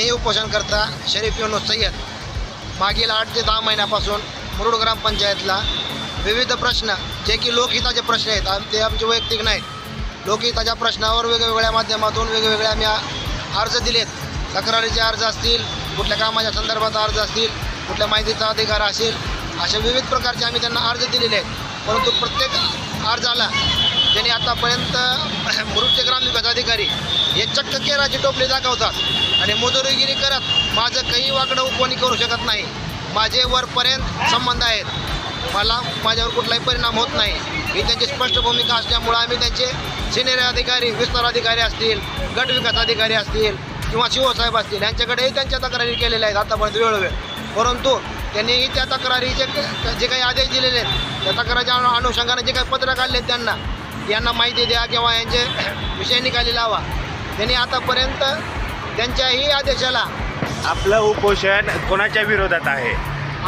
मी उपोषणकर्ता शरीफ युनुस सय्यद. मागील आठ ते दहा महिन्यापासून मुरुड ग्रामपंचायतला विविध प्रश्न जे की लोकहिताचे प्रश्न आहेत आम- ते आमचे वैयक्तिक नाहीत. लोकहिताच्या प्रश्नावर वेगवेगळ्या माध्यमातून वेगवेगळे आम्ही अर्ज दिलेत. तक्रारीचे अर्ज असतील कुठल्या कामाच्या संदर्भात अर्ज असतील कुठल्या माहितीचा अधिकार असेल अशा विविध प्रकारचे आम्ही त्यांना अर्ज दिलेले आहेत. परंतु प्रत्येक अर्जाला त्यांनी आतापर्यंत मुरुडचे ग्रामविकास अधिकारी हे चक्क केराची टोपली दाखवतात आणि मजुरीगिरी करत माझं काही वाकडं कोणी करू शकत नाही. माझे वरपर्यंत संबंध आहेत. मला माझ्यावर कुठलाही परिणाम होत नाही. ही त्यांची स्पष्ट भूमिका असल्यामुळं आम्ही त्यांचे सिनियर अधिकारी विस्तार अधिकारी असतील गट विकास अधिकारी असतील किंवा शिवसाहेब असतील यांच्याकडेही त्यांच्या तक्रारी केलेल्या आहेत आतापर्यंत वेळोवेळ. परंतु त्यांनीही त्या तक्रारीचे जे काही आदेश दिलेले आहेत त्या तक्रारीच्या अनुषंगाने जे काही पत्र काढले आहेत त्यांना यांना माहिती द्या किंवा यांचे विषय निकाली लावा. त्यांनी आतापर्यंत त्यांच्याही आदेशाला. आपलं उपोषण कोणाच्या विरोधात आहे?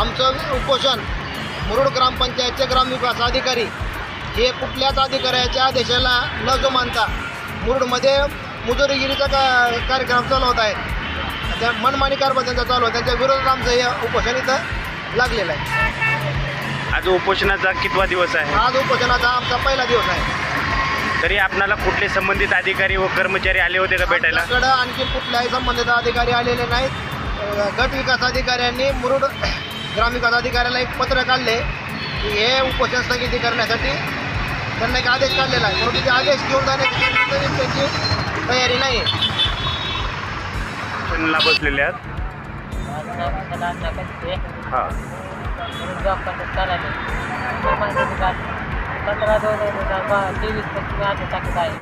आमचं उपोषण मुरुड ग्रामपंचायतचे ग्रामविकास अधिकारी हे कुठल्याच अधिकाऱ्याच्या आदेशाला न जुमानता मुरुडमध्ये मुजुरीगिरीचा का कार्यक्रम चालवत आहेत. त्या मनमानी कारभार त्यांचा चालू आहे. त्यांच्या विरोधात आमचं हे उपोषण इथं लागलेलं आहे. आज उपोषणाचा कितवा दिवस आहे? आज उपोषणाचा आमचा पहिला दिवस आहे. तरी आपणाला कुठले संबंधित अधिकारी व कर्मचारी आले होते का भेटायला? आमच्याकडं आणखी कुठल्याही संबंधित अधिकारी आलेले नाहीत. अ, गट विकास अधिकाऱ्यांनी मुरुड ग्रामविकास अधिकाऱ्याला एक पत्र काढले की हे उपोषण स्थगिती करण्यासाठी त्यांना एक आदेश काढलेला आहे. ते आदेश घेऊन जाण्याची तरी त्यांची तयारी नाही आहे. बसलेले आहात? माझं नाव हां म्हणून जॉब पंधरा दोन हजार तेवीस पंचवीस आठ टाकत आहे